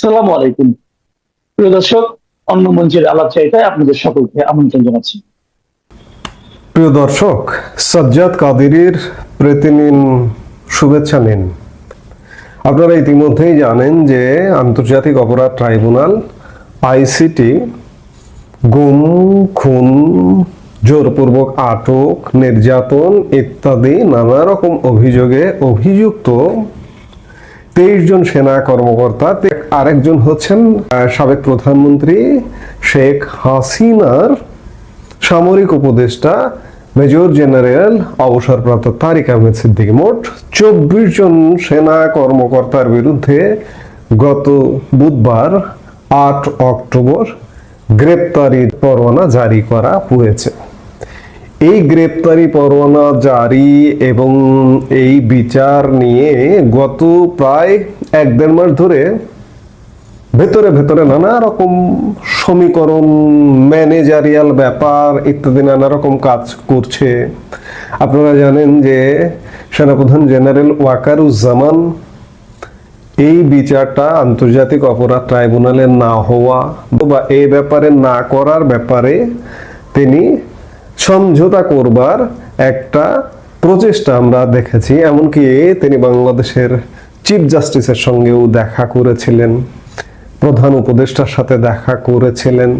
আসসালামু আলাইকুম। প্রিয় দর্শক, অন্য মঞ্চের আপনাদের সকলকে আমন্ত্রণ জানাচ্ছি। প্রিয় দর্শক, সাজ্জাদ কাদেরির শুভেচ্ছা নিন। আপনারা ইতিমধ্যেই জানেন যে আন্তর্জাতিক অপরাধ ট্রাইব্যুনাল, আইসিটি, গুম, খুন, জোরপূর্বক আটক, নির্যাতন ইত্যাদি নানা রকম অভিযোগে অভিযুক্ত তেইশ জন সেনা কর্মকর্তা আরেকজন হচ্ছেন সাবেক প্রধানমন্ত্রী শেখ হাসিনার সামরিক উপদেষ্টা, মেজর জেনারেল, অবসরপ্রাপ্ত তারিক আহমেদ সিদ্দিকী। মোট চব্বিশ জন সেনা কর্মকর্তার বিরুদ্ধে গত বুধবার আট অক্টোবর গ্রেপ্তারি পরোয়ানা জারি করা হয়েছে। এই গ্রেপ্তারি পরোয়ানা জারি এবং এই বিচার নিয়ে গত প্রায় এক দেড় মাস ধরে ভেতরে ভেতরে নানা রকম সমীকরণ, ম্যানেজারিয়াল ব্যাপার ইত্যাদি নানা রকম কাজ করছে। আপনারা জানেন যে সেনাপ্রধান জেনারেল ওয়াকারুজ্জামান এই বিচারটা আন্তর্জাতিক অপরাধ ট্রাইব্যুনালে না হওয়া বা এই ব্যাপারে না করার ব্যাপারে তিনি সমঝোতা করবার একটা প্রচেষ্টা আমরা দেখেছি, এমনকি তিনি বাংলাদেশের চিফ জাস্টিসের সঙ্গেও দেখা করেছিলেন, প্রধান উপদেষ্টার সাথে দেখা করেছিলেন,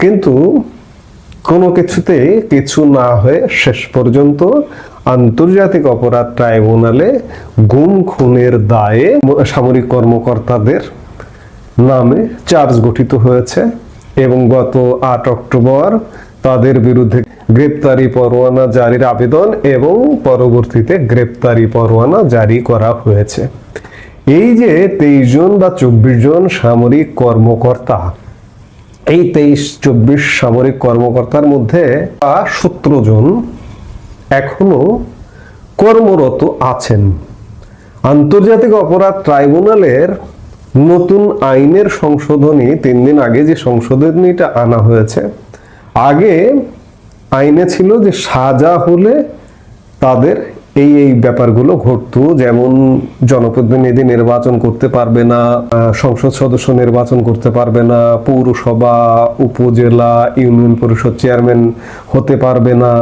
কিন্তু কোনো কিছুতে কিছু না হয়ে শেষ পর্যন্ত আন্তর্জাতিক অপরাধ ট্রাইব্যুনালে গুম খুনের দায়ে সামরিক কর্মকর্তাদের নামে চার্জ গঠিত হয়েছে এবং গত আট অক্টোবর তাদের বিরুদ্ধে গ্রেপ্তারি পরোয়ানা জারির আবেদন এবং পরবর্তীতে গ্রেপ্তারি পরোয়ানা জারি করা হয়েছে। এই যে তেইশ জন বা চব্বিশ জন সামরিক কর্মকর্তা, এই তেইশ, চব্বিশ সামরিক কর্মকর্তার মধ্যে সতেরো জন এখনও কর্মরত আছেন। আন্তর্জাতিক অপরাধ ট্রাইব্যুনালের নতুন আইনের সংশোধনী, তিন দিন আগে যে সংশোধনীটা আনা হয়েছে আগে আইনে ছিল যে সাজা হলে তাদের এই এই ব্যাপারগুলো ঘটতো। যেমন জনপ্রতিনিধি নির্বাচন করতে পারবে না সংসদ সদস্য নির্বাচন করতে পারবে না, পৌরসভা, উপজেলা, ইউনিয়ন পরিষদ চেয়ারম্যান হতে পারবে না,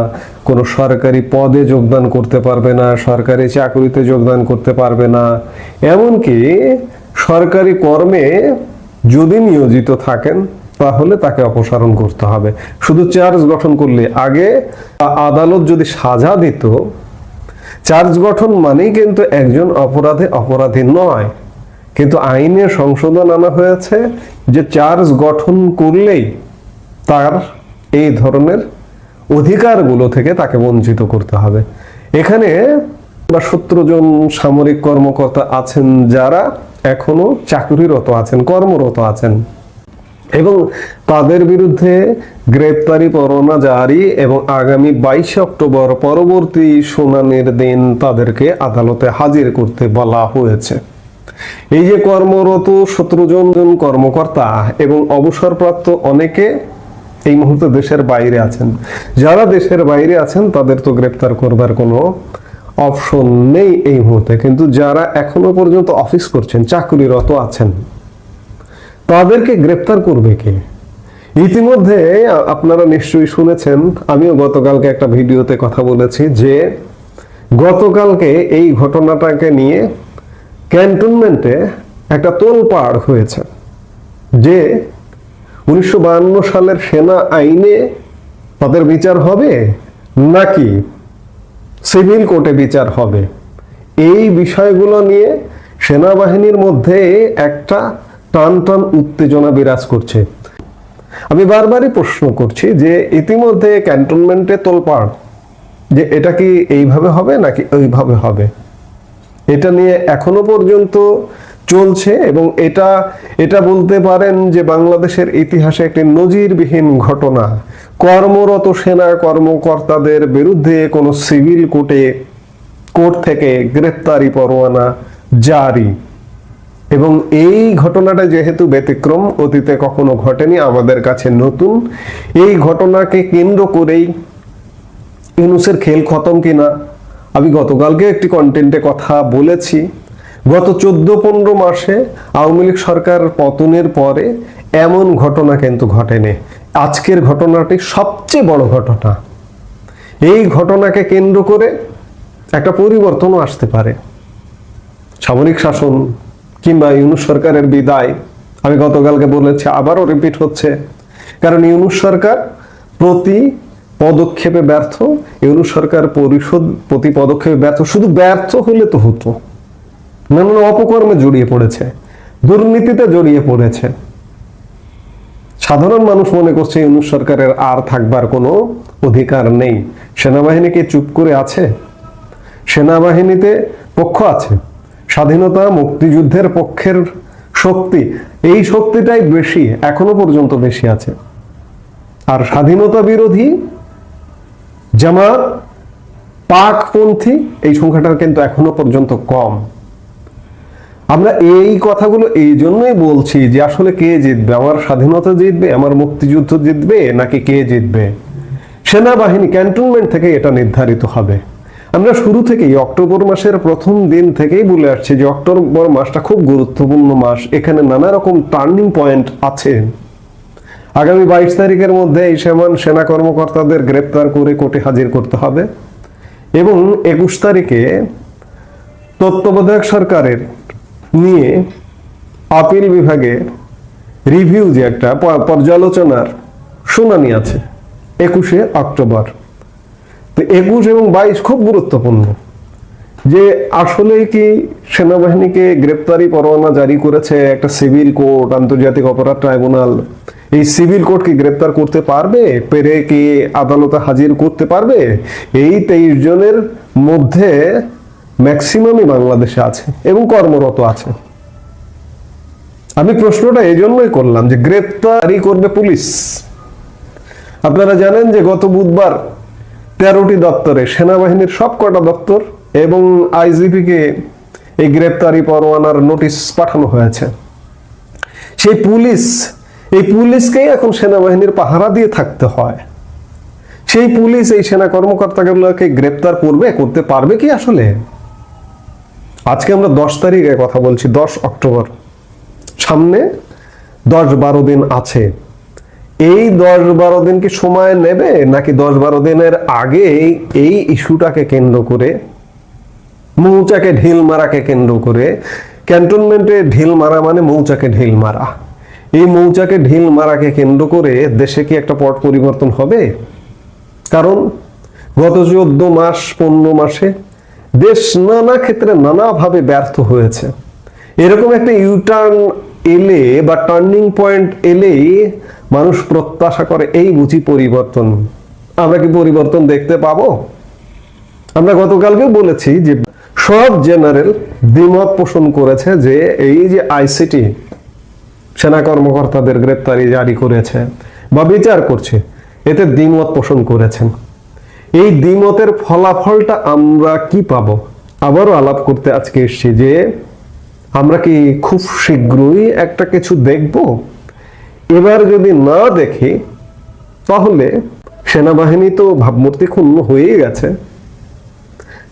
কোনো সরকারি পদে যোগদান করতে পারবে না, সরকারি চাকরিতে যোগদান করতে পারবে না। এমনকি সরকারি কর্মে যদি নিয়োজিত থাকেন তাহলে তাকে অপসারণ করতে হবে। শুধু চার্জ গঠন করলে আগে আদালত যদি সাজা দিত, চার্জ গঠন মানেই কিন্তু একজন অপরাধে অপরাধী নয়। কিন্তু আইনে সংশোধন আনা হয়েছে যে চার্জ গঠন করলেই তার এই ধরনের অধিকারগুলো থেকে তাকে বঞ্চিত করতে হবে। এখানে বা সত্তর জন সামরিক কর্মকর্তা আছেন যারা এখনও চাকরিরত আছেন, কর্মরত আছেন। এবং তাদের বিরুদ্ধে গ্রেপ্তারি পরোয়ানা জারি এবং আগামী বাইশে অক্টোবর পরবর্তী শুনানির দিন তাদেরকে আদালতে হাজির করতে বলা হয়েছে। এই যে কর্মরত সতেরো জন জন কর্মকর্তা এবং অবসরপ্রাপ্ত অনেকে এই মুহূর্তে দেশের বাইরে আছেন। যারা দেশের বাইরে আছেন, তাদের তো গ্রেপ্তার করবার কোনো অপশন নেই এই মুহূর্তে। কিন্তু যারা এখনও পর্যন্ত অফিস করছেন, চাকরিরত আছেন তাদেরকে গ্রেপ্তার করবে কে? ইতিমধ্যে আপনারা নিশ্চয়ই শুনেছেন, আমিও গতকালকে একটা ভিডিওতে কথা বলেছি যে গতকালকে এই ঘটনাটাকে নিয়ে ক্যান্টনমেন্টে একটা তোলপাড় হয়েছে যে উনিশশো বায়ান্ন সালের সেনা আইনে তাদের বিচার হবে নাকি সিভিল কোর্টে বিচার হবে? এই বিষয়গুলো নিয়ে সেনাবাহিনীর মধ্যে একটা টান টান উত্তেজনা বিরাজ করছে। আমি বারবারই প্রশ্ন করছি যে ইতিমধ্যে ক্যান্টনমেন্টে তোলপাড়, যে এটা কি এইভাবে হবে নাকি ওইভাবে হবে? এটা নিয়ে এখনও পর্যন্ত চলছে এবং এটা এটা বলতে পারেন যে বাংলাদেশের ইতিহাসে একটি নজিরবিহীন ঘটনা। কর্মরত সেনা কর্মকর্তাদের বিরুদ্ধে কোনো সিভিল কোর্টে, কোর্ট থেকে গ্রেপ্তারি পরোয়ানা জারি। এবং এই ঘটনাটা যেহেতু ব্যতিক্রম, অতীতে কখনো ঘটেনি, আমাদের কাছে নতুন। এই ঘটনাকে কেন্দ্র করেই ইউনুসের খেল খতম কিনা, আমি গতকালকে একটি কন্টেন্টে কথা বলেছি। গত চোদ্দ পনেরো মাসে আওয়ামী লীগ সরকার পতনের পরে এমন ঘটনা কিন্তু ঘটেনি। আজকের ঘটনাটি সবচেয়ে বড় ঘটনা। এই ঘটনাকে কেন্দ্র করে একটা পরিবর্তনও আসতে পারে। সামরিক শাসন কিংবা ইউনুস সরকারের বিদায়, আমি গতকালকে বলেছি, আবারও রিপিট হচ্ছে। কারণ ইউনুস সরকার প্রতি পদক্ষেপে ব্যর্থ, ইউনুস সরকার পরিষদ প্রতি পদক্ষেপে ব্যর্থ। শুধু ব্যর্থ হলে তো হতো। নানান অপকর্মে জড়িয়ে পড়েছে, দুর্নীতিতে জড়িয়ে পড়েছে। সাধারণ মানুষ মনে করছে ইউনুস সরকারের আর থাকবার কোনো অধিকার নেই। সেনাবাহিনী কি চুপ করে আছে? সেনাবাহিনীতে পক্ষ আছে? স্বাধীনতা মুক্তিযুদ্ধের পক্ষের শক্তি, এই শক্তিটাই বেশি, এখনও পর্যন্ত বেশি আছে। আর স্বাধীনতা বিরোধী জামাত, পাকপন্থী, এই সংখ্যাটা কিন্তু এখনও পর্যন্ত কম। আমরা এই কথাগুলো এই জন্যই বলছি যে আসলে কে জিতবে? আমার স্বাধীনতা জিতবে? আমার মুক্তিযুদ্ধ জিতবে? নাকি কে জিতবে? সেনাবাহিনী ক্যান্টনমেন্ট থেকে এটা নির্ধারিত হবে। আমরা শুরু থেকেই অক্টোবর মাসের প্রথম দিন থেকেই বলে আসছি যে অক্টোবর মাসটা খুব গুরুত্বপূর্ণ মাস। এখানে নানা রকম টার্নিং পয়েন্ট আছে। আগামী বাইশ তারিখের মধ্যে এই সেমান সেনা কর্মকর্তাদের গ্রেপ্তার করে কোর্টে হাজির করতে হবে এবং একুশ তারিখে তত্ত্বাবধায়ক সরকারের নিয়ে আপিল বিভাগে রিভিউ যে একটা পর্যালোচনার শুনানি আছে একুশে অক্টোবর। তো একুশ এবং বাইশ খুব গুরুত্বপূর্ণ। যে আসলে কি সেনাবাহিনীকে গ্রেপ্তারি পরোয়ানা জারি করেছে একটা সিভিল কোর্ট, আন্তর্জাতিক অপরাধ ট্রাইব্যুনাল, এই সিভিল কোর্ট কি গ্রেপ্তার করতে পারবে? পেরে কি আদালতে হাজির করতে পারবে? এই তেইশ জনের মধ্যে ম্যাক্সিমামই বাংলাদেশে আছে এবং কর্মরত আছে। আমি প্রশ্নটা এই জন্যই করলাম যে গ্রেপ্তারি করবে পুলিশ। আপনারা জানেন যে গত বুধবার তেরোটি দপ্তরে সেনাবাহিনীর সব কটা দপ্তর এবং আইজিপি কে এই গ্রেপ্তারি পরোয়ানার নোটিশ পাঠানো হয়েছে। সেই পুলিশ, এই পুলিশকেই এখন সেনাবাহিনীর পাহারা দিয়ে থাকতে হয়। সেই পুলিশ এই সেনা কর্মকর্তাগুলোকে গ্রেপ্তার করবে, করতে পারবে কি আসলে? আজকে আমরা দশ তারিখে কথা বলছি, দশ অক্টোবর। সামনে দশ বারো দিন আছে। এই দশ বারো দিন কি সময় নেবে নাকি দশ বারো দিনের আগে এই ইস্যুটাকে কেন্দ্র করে, মৌচাকে ঢিল মারাকে কেন্দ্র করে, ক্যান্টনমেন্টে ঢিল মারা মানে মৌচাকে ঢিল মারা। এই মৌচাকে ঢিল মারাকে কেন্দ্র করে দেশে কি একটা পট পরিবর্তন হবে? কারণ গত চোদ্দ মাস, পনেরো মাসে দেশ নানা ক্ষেত্রে নানাভাবে ব্যর্থ হয়েছে। এরকম একটা ইউটার্ন এলে বা টার্নিং পয়েন্ট এলেই মানুষ প্রত্যাশা করে এই বুঝি পরিবর্তন। আমরা কি পরিবর্তন দেখতে পাবো? আমরা গতকালকেও বলেছি যে সব জেনারেল দ্বিমত পোষণ করেছে যে এই যে আইসিটি সেনা কর্মকর্তাদের গ্রেপ্তারি জারি করেছে বা বিচার করছে, এতে দ্বিমত পোষণ করেছেন। এই দ্বিমতের ফলাফলটা আমরা কি পাবো? আবারও আলাপ করতে আজকে এসেছি যে আমরা কি খুব শীঘ্রই একটা কিছু দেখব? এবার যদি না দেখি, তাহলে সেনাবাহিনী তো ভাবমূর্তি ক্ষুণ্ণ হয়েই গেছে।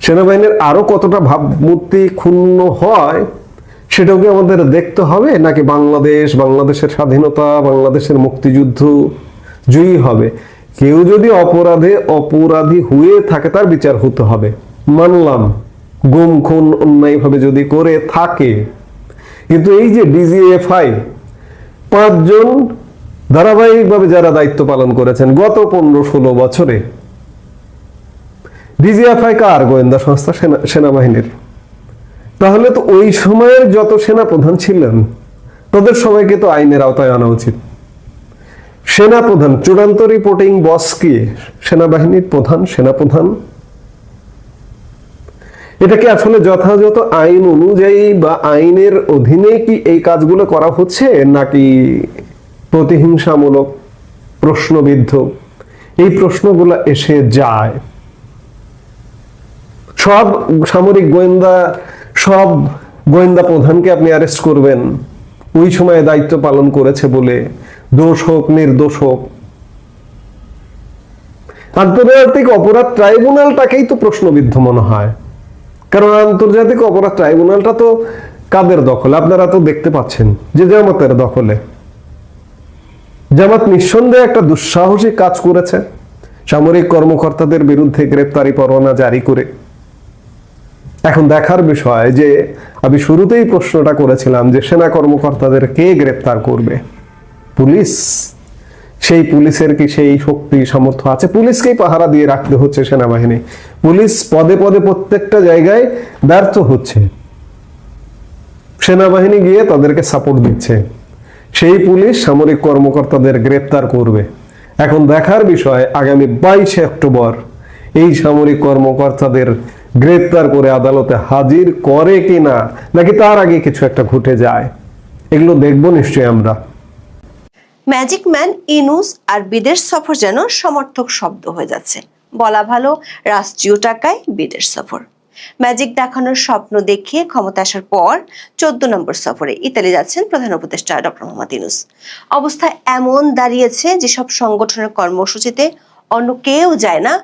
সেনাবাহিনীর আরও কতটা ভাবমূর্তি ক্ষুণ্ণ হয়, সেটাও কি আমাদের দেখতে হবে? নাকি বাংলাদেশ, বাংলাদেশের স্বাধীনতা, বাংলাদেশের মুক্তিযুদ্ধ জয়ী হবে? কেউ যদি অপরাধে অপরাধী হয়ে থাকে, তার বিচার হতে হবে। মানলাম, গুম খুন অন্যায়ভাবে যদি করে থাকে। কিন্তু এই যে ডিজিএফআই পাঁচজন ধারাবাহিকভাবে যারা দায়িত্ব পালন করেছেন গত পনেরো ষোলো বছরে। ডিজিএফআই কার গোয়েন্দা সংস্থা সেনা- সেনাবাহিনীর? তাহলে তো ওই সময়ের যত সেনা প্রধান ছিলেন, তাদের সবাইকে তো আইনের আওতায় আনা উচিত। সেনা প্রধান চূড়ান্ত রিপোর্টিং বস কি? সেনাবাহিনীর প্রধান সেনা প্রধান এটা কি আসলে যথাযথ আইন অনুযায়ী বা আইনের অধীনে কি এই কাজগুলো করা হচ্ছে, নাকি প্রতিহিংসামূলক প্রশ্নবিদ্ধ? এই প্রশ্নগুলো এসে যায়। সব সামরিক গোয়েন্দা, সব গোয়েন্দা প্রধানকে আপনি অ্যারেস্ট করবেন। ওই সময়ে দায়িত্ব পালন করেছে বলে দোষ হোক, নির্দোষ হোক। আন্তর্জাতিক অপরাধ ট্রাইব্যুনালটাকেই তো প্রশ্নবিদ্ধ মনে হয়। কারণ আন্তর্জাতিক অপরাধ ট্রাইব্যুনালটা তো কাদের দখলে? আপনারা তো দেখতে পাচ্ছেন যে জামাতের দখলে। জামাত নিঃসন্দেহে একটা দুঃসাহসিক কাজ করেছে। সামরিক কর্মকর্তাদের বিরুদ্ধে গ্রেপ্তারি পরোয়ানা জারি করে। এখন দেখার বিষয় যে, আমি শুরুতেই প্রশ্নটা করেছিলাম যে সেনা কর্মকর্তাদের কে গ্রেপ্তার করবে? পুলিশ? সেই পুলিশের কি সেই শক্তি, সামর্থ্য আছে? পুলিশকেই পাহারা দিয়ে রাখতে হচ্ছে সেনাবাহিনী। পুলিশ পদে পদে প্রত্যেকটা জায়গায় ব্যর্থ হচ্ছে। সেনাবাহিনী গিয়ে তাদেরকে সাপোর্ট দিচ্ছে। সেই পুলিশ সামরিক কর্মকর্তাদের গ্রেপ্তার করবে। এখন দেখার বিষয়, আগামী বাইশে অক্টোবর এই সামরিক কর্মকর্তাদের গ্রেপ্তার করে আদালতে হাজির করে কিনা, নাকি তার আগে কিছু একটা ঘটে যায়? এগুলো দেখব নিশ্চয়ই আমরা। ম্যাজিক ম্যান ইনুস আর বিদেশ সফর যেন সমর্থক শব্দ হয়ে যাচ্ছে। বলা ভালো, রাষ্ট্রীয় টাকায় বিদেশ সফর। ম্যাজিক দেখানোর স্বপ্ন দেখিয়ে ক্ষমতা আসার পর চোদ্দ নম্বর সফরে ইতালি যাচ্ছেন প্রধান উপদেষ্টা ডক্টর মোহাম্মদ ইনুস। অবস্থা এমন দাঁড়িয়েছে যেসব সংগঠনের কর্মসূচিতে অন্য কেউ যায় না।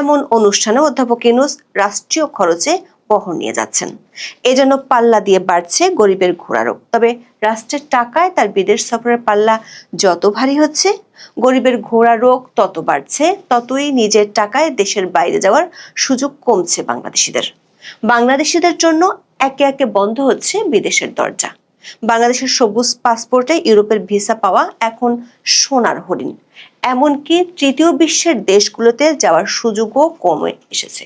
এমন অনুষ্ঠানে অধ্যাপক ইনুস রাষ্ট্রীয় খরচে বহন নিয়ে যাচ্ছেন। এজন্য পাল্লা দিয়ে বাড়ছে গরিবের ঘোড়ারোগ। তবে রাষ্ট্রের টাকায় তার বিদেশ সফরের পাল্লা যত ভারী হচ্ছে, গরিবের ঘোড়া রোগ তত বাড়ছে, ততই নিজের টাকায় দেশের বাইরে যাওয়ার সুযোগ কমছে বাংলাদেশিদের। বাংলাদেশিদের জন্য একে একে বন্ধ হচ্ছে বিদেশের দরজা। বাংলাদেশের সবুজ পাসপোর্টে ইউরোপের ভিসা পাওয়া এখন সোনার হরিণ। এমনকি তৃতীয় বিশ্বের দেশগুলোতে যাওয়ার সুযোগও কমে এসেছে।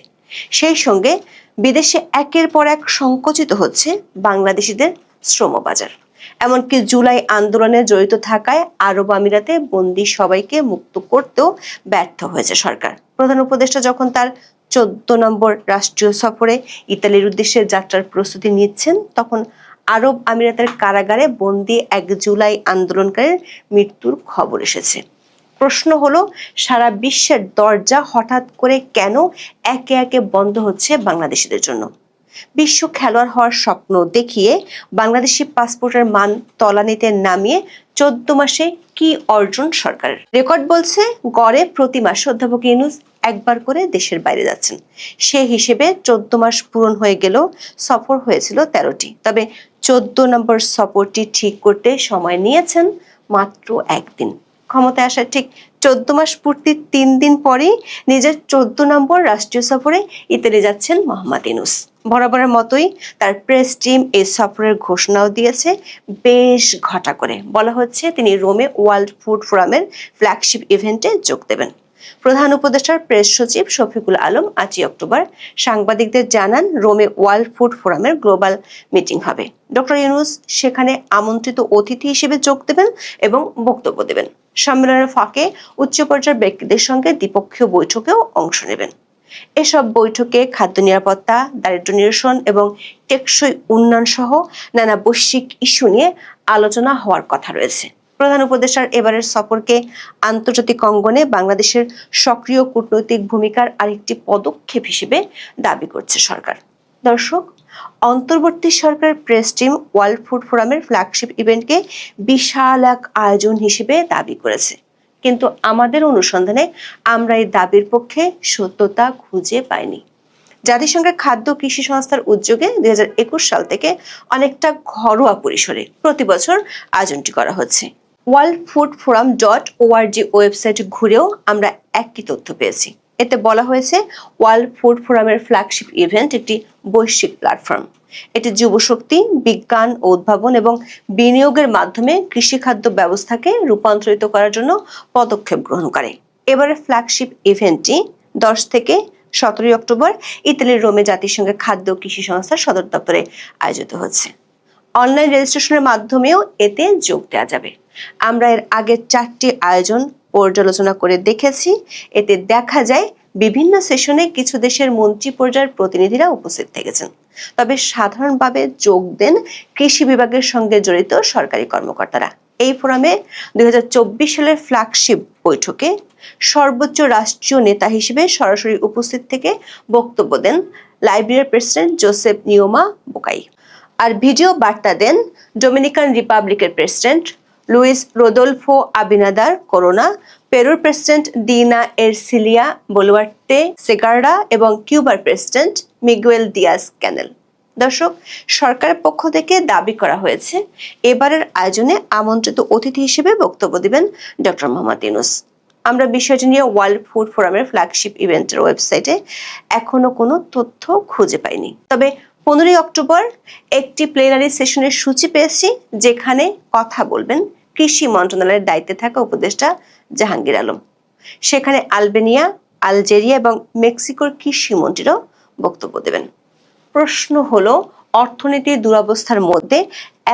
সেই সঙ্গে বিদেশে একের পর এক সংকুচিত হচ্ছে বাংলাদেশিদের শ্রমবাজার। এমনকি জুলাই আন্দোলনে জড়িত থাকায় আরব আমিরাতে বন্দি সবাইকে মুক্ত করতেও ব্যর্থ হয়েছে সরকার। প্রধান উপদেষ্টা যখন তার চোদ্দ নম্বর রাষ্ট্রীয় সফরে ইতালির উদ্দেশ্যে যাত্রার প্রস্তুতি নিচ্ছেন, তখন আরব আমিরাতের কারাগারে বন্দি এক জুলাই আন্দোলনকারীর মৃত্যুর খবর এসেছে। প্রশ্ন হলো, সারা বিশ্বের দরজা হঠাৎ করে কেন একে একে বন্ধ হচ্ছে বাংলাদেশিদের জন্য? বিশ্ব খেলোয়াড় হওয়ার স্বপ্ন দেখিয়ে বাংলাদেশি পাসপোর্টের মান তলানিতে নামিয়ে চোদ্দ মাসে কি অর্জন সরকারের? রেকর্ড বলছে, গড়ে প্রতি মাসে অধ্যাপক ইউনুস একবার করে দেশের বাইরে যাচ্ছেন। সে হিসেবে চোদ্দ মাস পূরণ হয়ে গেলেও সফর হয়েছিল তেরোটি। তবে চোদ্দ নম্বর সফরটি ঠিক করতে সময় নিয়েছেন মাত্র একদিন। ক্ষমতায় আসার ঠিক চোদ্দ মাস পূর্তির তিন দিন পরেই নিজের চোদ্দ নম্বর রাষ্ট্রীয় সফরে ইতালি যাচ্ছেন মোহাম্মদ ইনুস বরাবরের মতোই তার প্রেস টিম এই সফরের ঘোষণাও দিয়েছে। বেশ ঘটা করে বলা হচ্ছে তিনি রোমে ওয়ার্ল্ড ফুড ফোরামের ফ্ল্যাগশিপ ইভেন্টে যোগ দেবেন। প্রধান উপদেষ্টার প্রেস সচিব শফিকুল আলম আজই অক্টোবর সাংবাদিকদের জানান, রোমে ওয়ার্ল্ড ফুড ফোরামের গ্লোবাল মিটিং হবে। ডক্টর ইউনুস সেখানে আমন্ত্রিত অতিথি হিসেবে যোগ দেবেন এবং বক্তব্য দেবেন। সম্মেলনের ফাঁকে উচ্চ পর্যায়ের ব্যক্তিদের সঙ্গে দ্বিপক্ষীয় বৈঠকেও অংশ নেবেন। এসব বৈঠকে খাদ্য নিরাপত্তা, দারিদ্র নিরসন এবং টেকসই উন্নয়ন সহ নানা বৈশ্বিক ইস্যু নিয়ে আলোচনা হওয়ার কথা রয়েছে। প্রধান উপদেষ্টার এবারের সফরকে আন্তর্জাতিক অঙ্গনে বাংলাদেশের সক্রিয় কূটনৈতিক ভূমিকার আরেকটি পদক্ষেপ হিসেবে দাবি করছে সরকার। দর্শক অন্তর্বর্তী সরকার প্রেস টিম ওয়ার্ল্ড ফুড ফোরামের ফ্ল্যাগশিপ ইভেন্টকে বিশাল এক আয়োজন হিসেবে দাবি করেছে। কিন্তু আমাদের অনুসন্ধানে আমরা এই দাবির পক্ষে সত্যতা খুঁজে পাইনি। জাতিসংঘের খাদ্য কৃষি সংস্থার উদ্যোগে দুই হাজার একুশ সাল থেকে অনেকটা ঘরোয়া পরিসরে প্রতি বছর আয়োজনটি করা হচ্ছে। World food forum dot website ঘুরেও আমরা একই তথ্য পেয়েছি। এতে বলা হয়েছে ওয়ার্ল্ড ফুড ফোরামের ফ্ল্যাগশিপ ইভেন্ট একটি বৈশ্বিক প্ল্যাটফর্ম। এটি যুবশক্তি, বিজ্ঞান ও উদ্ভাবন এবং বিনিয়োগের মাধ্যমে কৃষিখাদ্য ব্যবস্থাকে রূপান্তরিত করার জন্য পদক্ষেপ গ্রহণ করে এবারে ফ্ল্যাগশিপ ইভেন্টটি দশ থেকে সতেরোই অক্টোবর ইতালির রোমে জাতিসংঘের খাদ্য কৃষি সংস্থার সদর দপ্তরে আয়োজিত হচ্ছে। অনলাইন রেজিস্ট্রেশনের মাধ্যমেও এতে যোগ দেওয়া যাবে। আমরা এর আগের চারটি আয়োজন পর্যালোচনা করে দেখেছি। এতে দেখা যায় বিভিন্ন সেশনে কিছু দেশের মন্ত্রী পর্যায়ের প্রতিনিধিরা উপস্থিত থেকেছেন। তবে সাধারণভাবে যোগ দেন কৃষি বিভাগের সঙ্গে জড়িত সরকারি কর্মকর্তারা। এই ফোরামে দুই হাজার চব্বিশ সালের ফ্ল্যাগশিপ বৈঠকে সর্বোচ্চ রাষ্ট্রীয় নেতা হিসেবে সরাসরি উপস্থিত থেকে বক্তব্য দেন লাইব্রেরির প্রেসিডেন্ট জোসেফ নিওমা বোকাই। আর ভিডিও বার্তা দেন Dominican রিপাবলিকের president Luis Rodolfo Abinader Corona, পেরুর president Dina Ercilia Boluarte Zegarra এবং কিউবার প্রেসিডেন্ট মিগুয়েল দিয়াস ক্যানেল। দর্শক, সরকারের পক্ষ থেকে দাবি করা হয়েছে, এবারের আয়োজনে আমন্ত্রিত অতিথি হিসেবে বক্তব্য দিবেন ডক্টর মোহাম্মদ ইউনুস। আমরা বিষয়টি নিয়ে ওয়ার্ল্ড ফুড ফোরামের ফ্ল্যাগশিপ ইভেন্টের ওয়েবসাইটে এখনও কোনো তথ্য খুঁজে পাইনি। তবে পনেরোই অক্টোবর একটি প্লেনারি সেশনের সূচি পেয়েছি, যেখানে কথা বলবেন কৃষি মন্ত্রণালয়ের দায়িত্বে থাকা উপদেষ্টা জাহাঙ্গীর আলম। সেখানে আলবেনিয়া, আলজেরিয়া এবং মেক্সিকোর কৃষি মন্ত্রীরাও বক্তব্য দেবেন। প্রশ্ন হলো, অর্থনীতির দুরবস্থার মধ্যে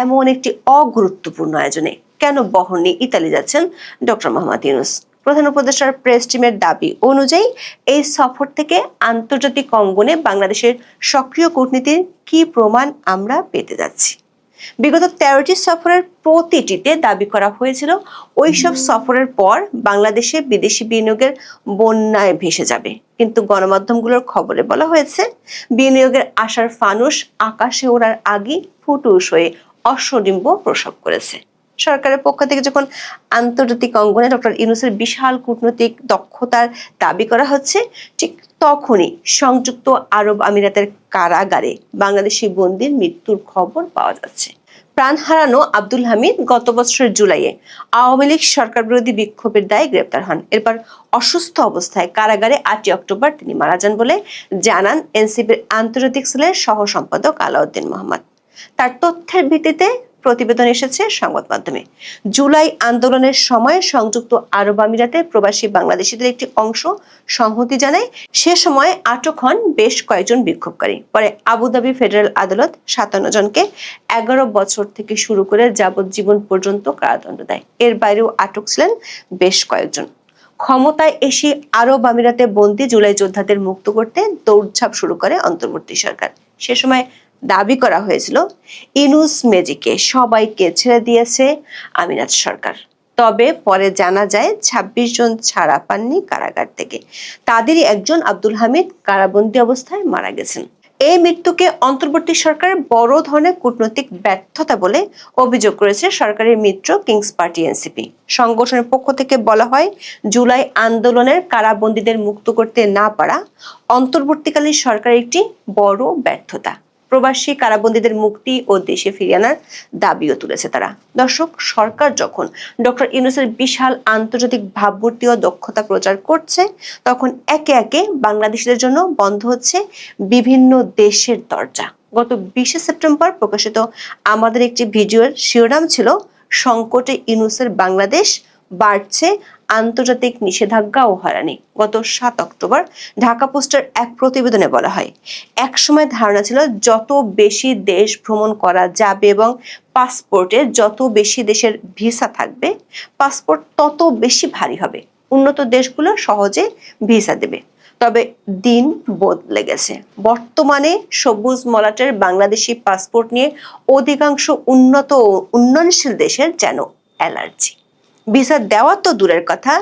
এমন একটি অগুরুত্বপূর্ণ আয়োজনে কেন বহর নিয়ে ইতালি যাচ্ছেন ডক্টর মোহাম্মদ ইউনুস? প্রধান উপদেষ্টার প্রেস টিমের দাবি অনুযায়ী, এই সফর থেকে আন্তর্জাতিক অঙ্গনে বাংলাদেশের সক্রিয় কূটনীতির কি প্রমাণ আমরা পেতে যাচ্ছি? বিগত তেরোটি সফরের প্রতিটিতে দাবি করা হয়েছিল, ওইসব সফরের পর বাংলাদেশে বিদেশি বিনিয়োগের বন্যায় ভেসে যাবে। কিন্তু গণমাধ্যমগুলোর খবরে বলা হয়েছে, বিনিয়োগের আশার ফানুস আকাশে ওড়ার আগে ফুটুস হয়ে অশ্বডিম্ব প্রসব করেছে। সরকারের পক্ষ থেকে যখন আন্তর্জাতিক অঙ্গনে ডক্টর ইউনুসের বিশাল কূটনৈতিক দক্ষতার দাবি করা হচ্ছে, ঠিক তখনই সংযুক্ত আরব আমিরাতের কারাগারে বাংলাদেশি বন্দির মৃত্যুর খবর পাওয়া যাচ্ছে। প্রাণ হারানো আব্দুল হামিদ গত বছরের জুলাইয়ে আওয়ামী লীগ সরকার বিরোধী বিক্ষোভের দায়ে গ্রেপ্তার হন। এরপর অসুস্থ অবস্থায় কারাগারে আটই অক্টোবর তিনি মারা যান বলে জানান এনসিপির আন্তর্জাতিক সেলের সহ সম্পাদক আলাউদ্দিন মোহাম্মদ। তার তথ্যের ভিত্তিতে প্রতিবেদন এসেছে সংবাদ মাধ্যমে। জুলাই আন্দোলনের সময় সংযুক্ত আরব আমিরাতে প্রবাসী বাংলাদেশিদের একটি অংশ সংহতি জানায়। সে সময় আটক হন বেশ কয়েকজন বিক্ষোভকারী। পরে আবুধাবি ফেডারেল আদালত সাতান্ন জনকে এগারো বছর থেকে শুরু করে যাবজ্জীবন পর্যন্ত কারাদণ্ড দেয়। এর বাইরেও আটক ছিলেন বেশ কয়েকজন। ক্ষমতায় এসে আরব আমিরাতে বন্দি জুলাই যোদ্ধাদের মুক্ত করতে দৌড়ঝাঁপ শুরু করে অন্তর্বর্তী সরকার। সে সময় দাবি করা হয়েছিল, ইনুস মেজিকে সবাইকে ছেড়ে দিয়েছে আমিরাত সরকার। তবে পরে জানা যায় ২৬ জন ছাড়া পাননি কারাগার থেকে। তাদেরই একজন আব্দুল হামিদ কারাবন্দী অবস্থায় মারা গেছেন। এই মৃত্যুকে অন্তর্বর্তী সরকারের বড় ধরনের কূটনৈতিক ব্যর্থতা বলে অভিযোগ করেছে সরকারের মিত্র কিংস পার্টি এনসিপি। সংগঠনের পক্ষ থেকে বলা হয়, জুলাই আন্দোলনের কারাবন্দীদের মুক্ত করতে না পারা অন্তর্বর্তীকালীন সরকারের একটি বড় ব্যর্থতা। প্রবাসী কারাবন্দীদের মুক্তি ও দেশে ফিরিয়ে আনার দাবিও তুলেছে তারা। দর্শক, সরকার যখন ডক্টর ইউনুসের বিশাল আন্তর্জাতিক ভাবমূর্তি ও দক্ষতা প্রচার করছে, তখন একে একে বাংলাদেশিদের জন্য বন্ধ হচ্ছে বিভিন্ন দেশের দরজা। গত বিশে সেপ্টেম্বর প্রকাশিত আমাদের একটি ভিডিওর শিরোনাম ছিল, সংকটে ইউনুসের বাংলাদেশ বাড়ছে আন্তর্জাতিক নিষেধাজ্ঞাও হয়রানি। গত সাত অক্টোবর ঢাকা পোস্টের এক প্রতিবেদনে বলা হয়, একসময় ধারণা ছিল যত বেশি দেশ ভ্রমণ করা যাবে এবং পাসপোর্টে যত বেশি দেশের ভিসা থাকবে, পাসপোর্ট তত বেশি ভারী হবে। উন্নত দেশগুলো সহজে ভিসা দেবে। তবে দিন বদলে গেছে। বর্তমানে সবুজ মলাটের বাংলাদেশি পাসপোর্ট নিয়ে অধিকাংশ উন্নত ও উন্নয়নশীল দেশের যেন অ্যালার্জি। ভিসা দেওয়া তো দূরের কথা।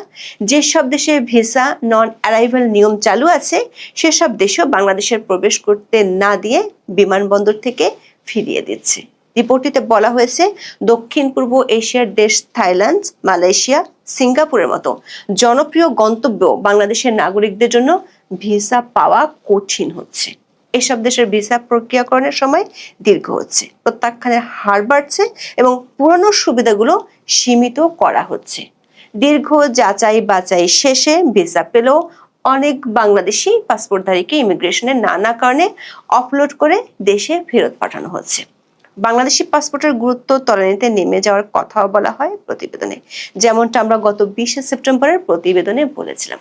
যেসব দেশে ভিসা নন অ্যারাইভাল নিয়ম চালু আছে, সেসব দেশেও বাংলাদেশের প্রবেশ করতে না দিয়ে বিমানবন্দর থেকে ফিরিয়ে দিচ্ছে। রিপোর্টটিতে বলা হয়েছে, দক্ষিণ পূর্ব এশিয়ার দেশ থাইল্যান্ড, মালয়েশিয়া, সিঙ্গাপুরের মতো জনপ্রিয় গন্তব্য বাংলাদেশের নাগরিকদের জন্য ভিসা পাওয়া কঠিন হচ্ছে। এসব দেশের ভিসা প্রক্রিয়াকরণের সময় দীর্ঘ হচ্ছে। প্রত্যাখ্যানের হার বাড়ছে এবং পুরনো সুবিধাগুলো সীমিত করা হচ্ছে। দীর্ঘ যাচাই বাছাই শেষে ভিসা পেলেও অনেক বাংলাদেশি পাসপোর্টধারীকে ইমিগ্রেশনের নানা কারণে অপলোড করে দেশে ফেরত পাঠানো হচ্ছে। বাংলাদেশি পাসপোর্টের গুরুত্ব তলানিতে নেমে যাওয়ার কথাও বলা হয় প্রতিবেদনে। যেমনটা আমরা গত বিশে সেপ্টেম্বরের প্রতিবেদনে বলেছিলাম।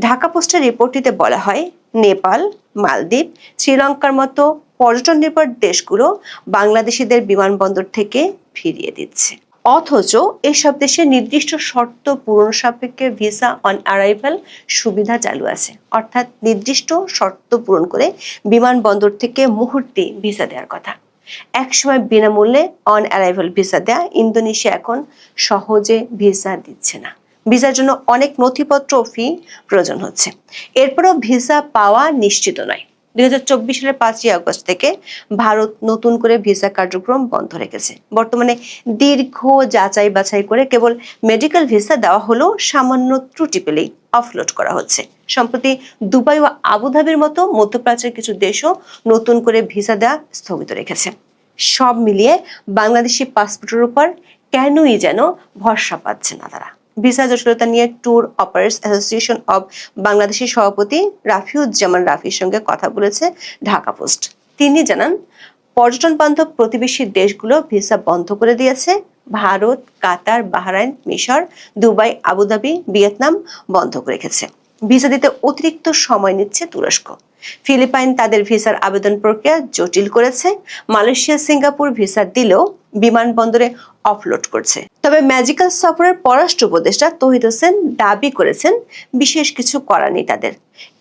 ঢাকা পোস্টের রিপোর্টটিতে বলা হয়, নেপাল, মালদ্বীপ, শ্রীলঙ্কার মতো পর্যটন নির্ভর দেশগুলো বাংলাদেশিদের বিমানবন্দর থেকে ফিরিয়ে দিচ্ছে। অথচ এসব দেশে নির্দিষ্ট শর্ত পূরণ সাপেক্ষে ভিসা অন অ্যারাইভাল সুবিধা চালু আছে। অর্থাৎ নির্দিষ্ট শর্ত পূরণ করে বিমানবন্দর থেকে মুহূর্তে ভিসা দেওয়ার কথা। একসময় বিনামূল্যে অন অ্যারাইভাল ভিসা দেয়া ইন্দোনেশিয়া এখন সহজে ভিসা দিচ্ছে না। ভিসার জন্য অনেক নথিপত্র ফি প্রয়োজন হচ্ছে। এরপরও ভিসা পাওয়া নিশ্চিত নয়। দু হাজার চব্বিশ সালের পাঁচই আগস্ট থেকে ভারত নতুন করে ভিসা কার্যক্রম বন্ধ রেখেছে। বর্তমানে দীর্ঘ যাচাই বাছাই করে কেবল মেডিকেল ভিসা দেওয়া হলেও সামান্য ত্রুটি পেলেই অফলোড করা হচ্ছে। সম্প্রতি দুবাই ও আবুধাবির মতো মধ্যপ্রাচ্যের কিছু দেশও নতুন করে ভিসা দেওয়া স্থগিত রেখেছে। সব মিলিয়ে বাংলাদেশি পাসপোর্টের উপর কেনই যেন ভরসা পাচ্ছে না তারা। ভিসা জটিলতা নিয়ে ট্যুর অপারেটস অ্যাসোসিয়েশন অব বাংলাদেশের সভাপতি রাফিউজ্জামান রাফির সঙ্গে কথা বলেছে ঢাকা পোস্ট। তিনি জানান, পর্যটন বান্ধব প্রতিবেশী দেশগুলো ভিসা বন্ধ করে দিয়েছে। ভারত, কাতার, বাহরাইন, মিশর, দুবাই, আবুধাবি, ভিয়েতনাম বন্ধ রেখেছে। ভিসা দিতে অতিরিক্ত সময় নিচ্ছে তুরস্ক। ফিলিপাইন তাদের ভিসার আবেদন প্রক্রিয়া জটিল করেছে। মালয়েশিয়া, সিঙ্গাপুর ভিসা দিলেও বিমানবন্দরে অফলোড করছে। তবে ম্যাজিক্যাল সফরের পররাষ্ট্র উপদেষ্টা তহিদ হোসেন দাবি করেছেন, বিশেষ কিছু করা নেই তাদের।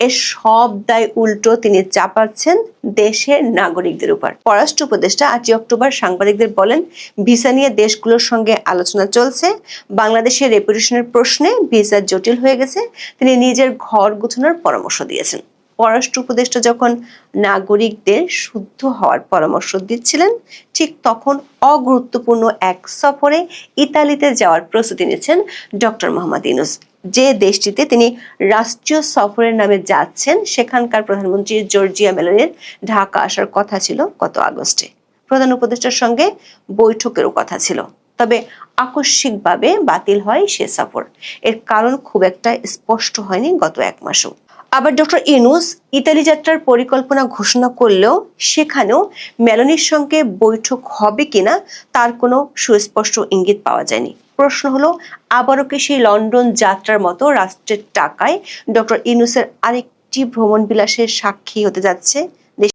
এর সব দায় উল্টো তিনি চাপাচ্ছেন দেশের নাগরিকদের উপর। পররাষ্ট্র উপদেষ্টা আটই অক্টোবর সাংবাদিকদের বলেন, ভিসা নিয়ে দেশগুলোর সঙ্গে আলোচনা চলছে। বাংলাদেশের রেপুটেশনের প্রশ্নে ভিসা জটিল হয়ে গেছে। তিনি নিজের ঘর গুছানোর পরামর্শ দিয়েছেন। পররাষ্ট্র উপদেষ্টা যখন নাগরিকদের শুদ্ধ হওয়ার পরামর্শ দিচ্ছিলেন, ঠিক তখন অগুরুত্বপূর্ণ এক সফরে ইতালিতে যাওয়ার প্রস্তুতি নিচ্ছেন ডক্টর মোহাম্মদ ইউনুস। যে দেশটিতে তিনি রাষ্ট্রীয় সফরের নামে যাচ্ছেন, সেখানকার প্রধানমন্ত্রী জর্জিয়া মেলনের ঢাকা আসার কথা ছিল গত আগস্টে। প্রধান উপদেষ্টার সঙ্গে বৈঠকেরও কথা ছিল। তবে আকস্মিকভাবে বাতিল হয় সে সফর। এর কারণ খুব একটা স্পষ্ট হয়নি গত এক মাসও। আবার ডক্টর ইনুস ইতালি যাত্রার পরিকল্পনা ঘোষণা করলেও সেখানেও মেলনির সঙ্গে বৈঠক হবে কিনা তার কোনো সুস্পষ্ট ইঙ্গিত পাওয়া যায়নি। প্রশ্ন হলো, আবারও কি সেই লন্ডন যাত্রার মতো রাষ্ট্রের টাকায় ডক্টর ইনুসের আরেকটি ভ্রমণ বিলাসের সাক্ষী হতে যাচ্ছে?